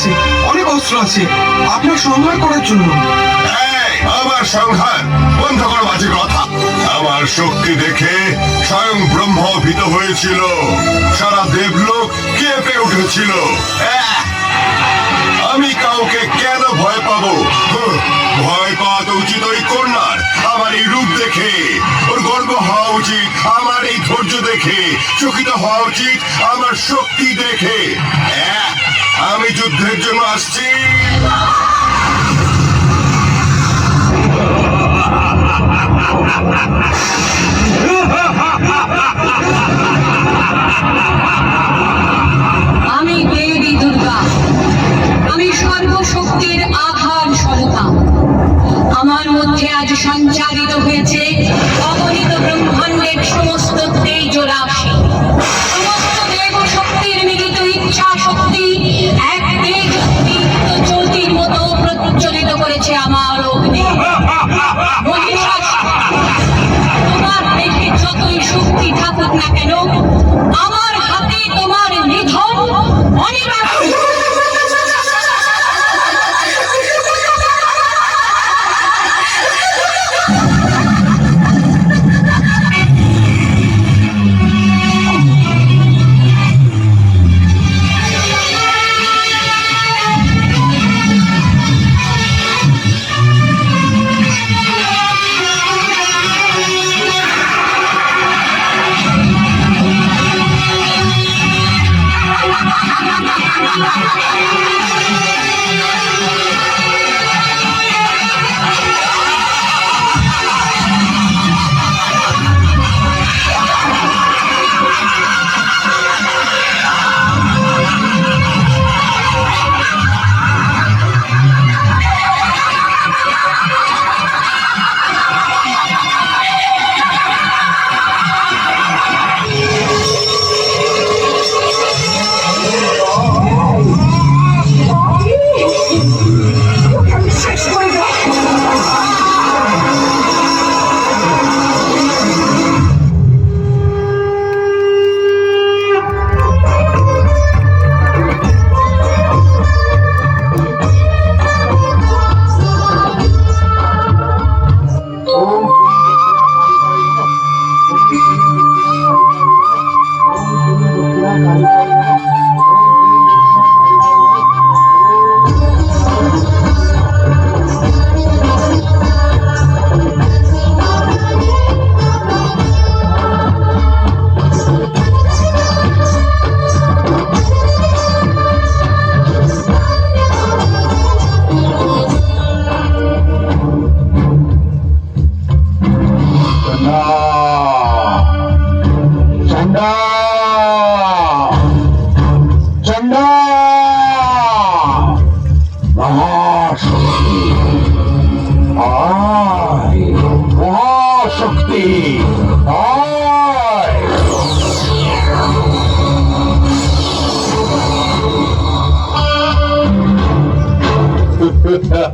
আছে, অনেক অস্ত্র আছে। আপনার সংহার করার জন্য। আমার সংহার, বন্ধ করো বাজে কথা। আমার শক্তি দেখে স্বয়ং ব্রহ্ম ভীত হয়েছিল। সারা দেবলোক কেঁপে উঠেছিল। আমি কাউকে কেন ভয় পাবো? ভয় পাওয়া তো উচিত ওই কন্যার আমার এই রূপ দেখে, ওর গর্ব হওয়া উচিত। আমার এই ধৈর্য দেখে, চকিত হওয়া উচিত। আমার শক্তি দেখে! আমি যুদ্ধের জন্য আসছি।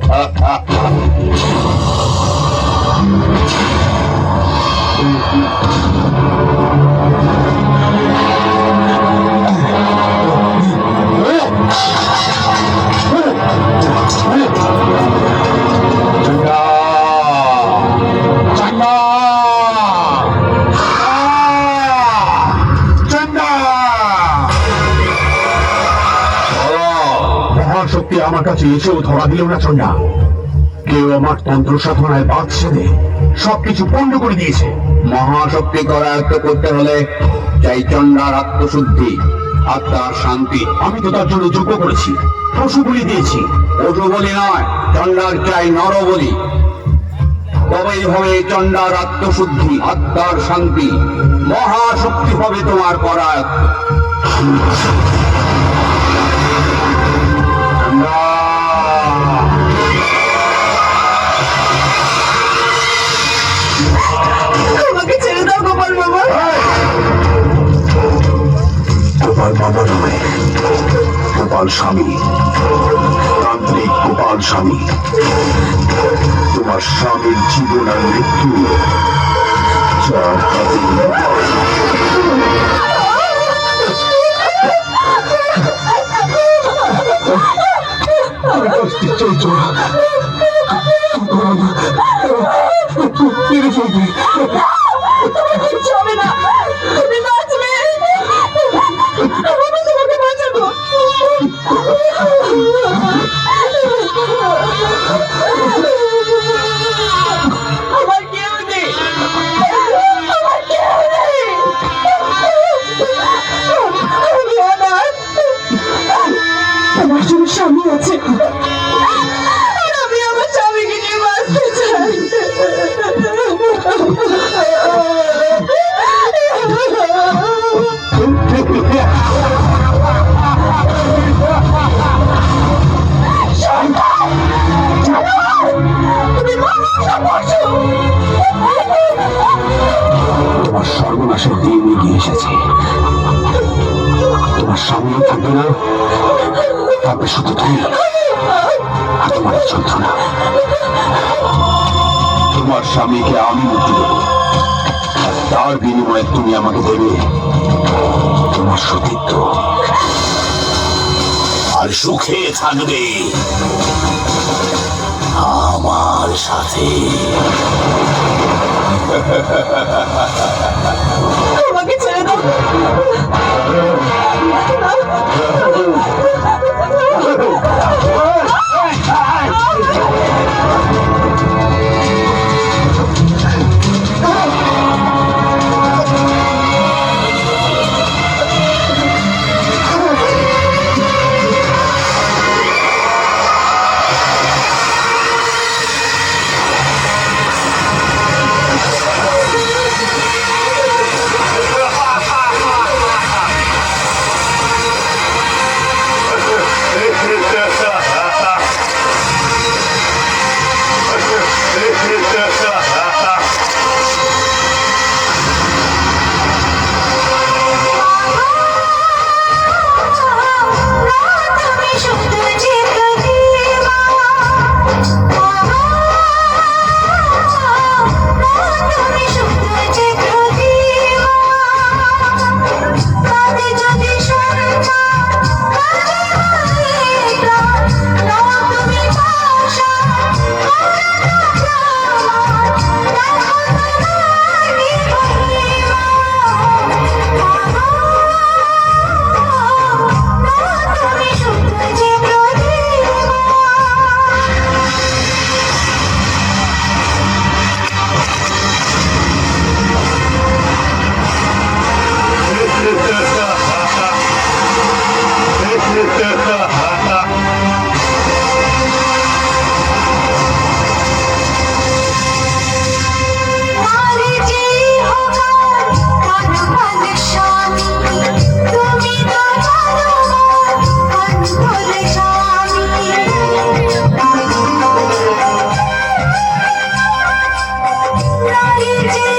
ha, ha, ha. মহাশক্তি আমার কাছে এসেও ধরা দিল না চন্ডা কেউ আমার তন্ত্র সাধনায় বাদ সেদে সবকিছু পণ্ড করে দিয়েছে। মহাশক্তি করায়ত্ত করতে হলে চাই চন্ডার আত্মশুদ্ধি আত্মার শান্তি। আমি তো তার জন্য যোগ্য করেছি পশু বলি দিয়েছি। পশু বলি নয় চন্ডার চাই নর বলি। তবেই হবে চন্ডার আত্মশুদ্ধি আত্মার শান্তি মহাশক্তি হবে তোমার করায়ত্ত। গোপাল স্বামী। তান্ত্রিক গোপাল স্বামী। তোমার স্বামীর জীবন আর মৃত্যু যার You're তার বিনিময়ে তুমি আমাকে দেবে তোমার সতীত্ব আর সুখে থাকবে আমার সাথে তোমাকে ছেড়ে দাও Thank you.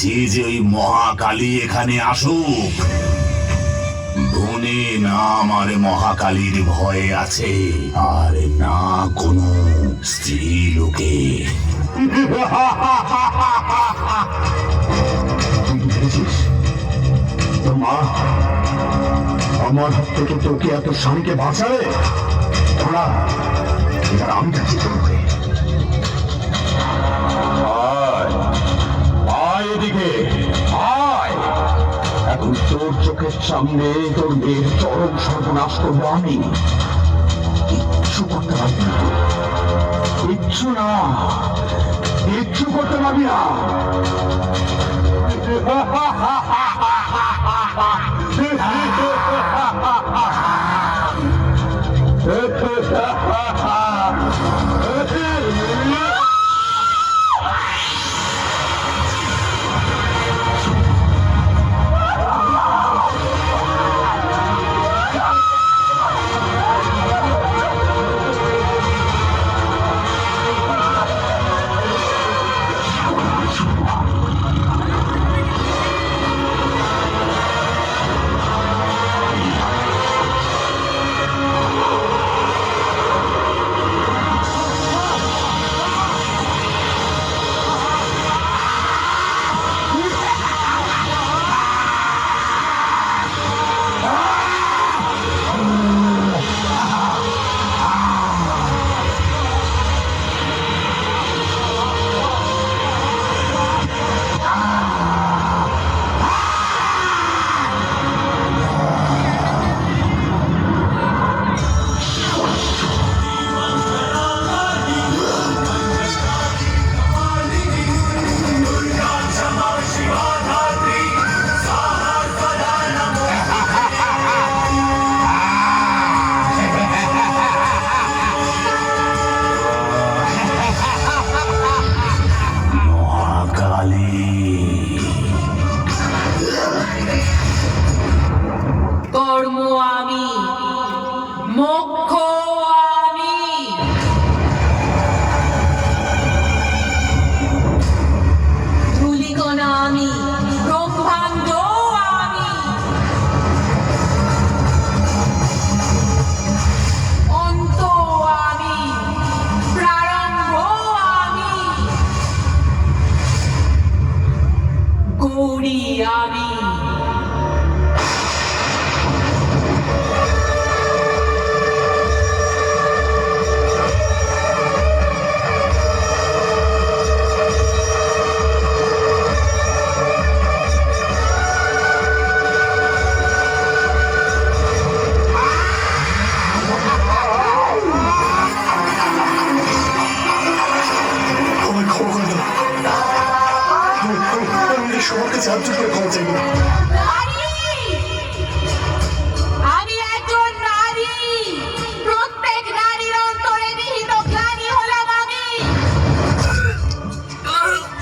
চাইছি যে ওই মহাকালী এখানে আসুক বনে না আমার মহাকালীর ভয়ে আছে, আর না কোনো স্ত্রী লোকে মা আমার হাত থেকে তোকে এত স্বামীকে বাঁচাবে? তোরা এবার আমি যাচ্ছি তোকে আয়। এদিকে এখন তোর চোখের সামনে তোর মেয়ের চরম সর্বনাশ করব আমি। কিচ্ছু করতে পারবি না। কিচ্ছু না। কিচ্ছু করতে পারবি না। মহাকালী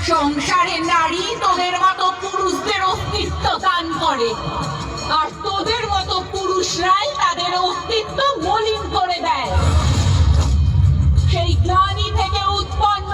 সংসারের নারী তোদের মতো পুরুষদের অস্তিত্ব দান করে। আর তোদের মতো পুরুষরাই তাদের অস্তিত্ব মলিন করে দেয়। সেই গ্লানি থেকে উৎপন্ন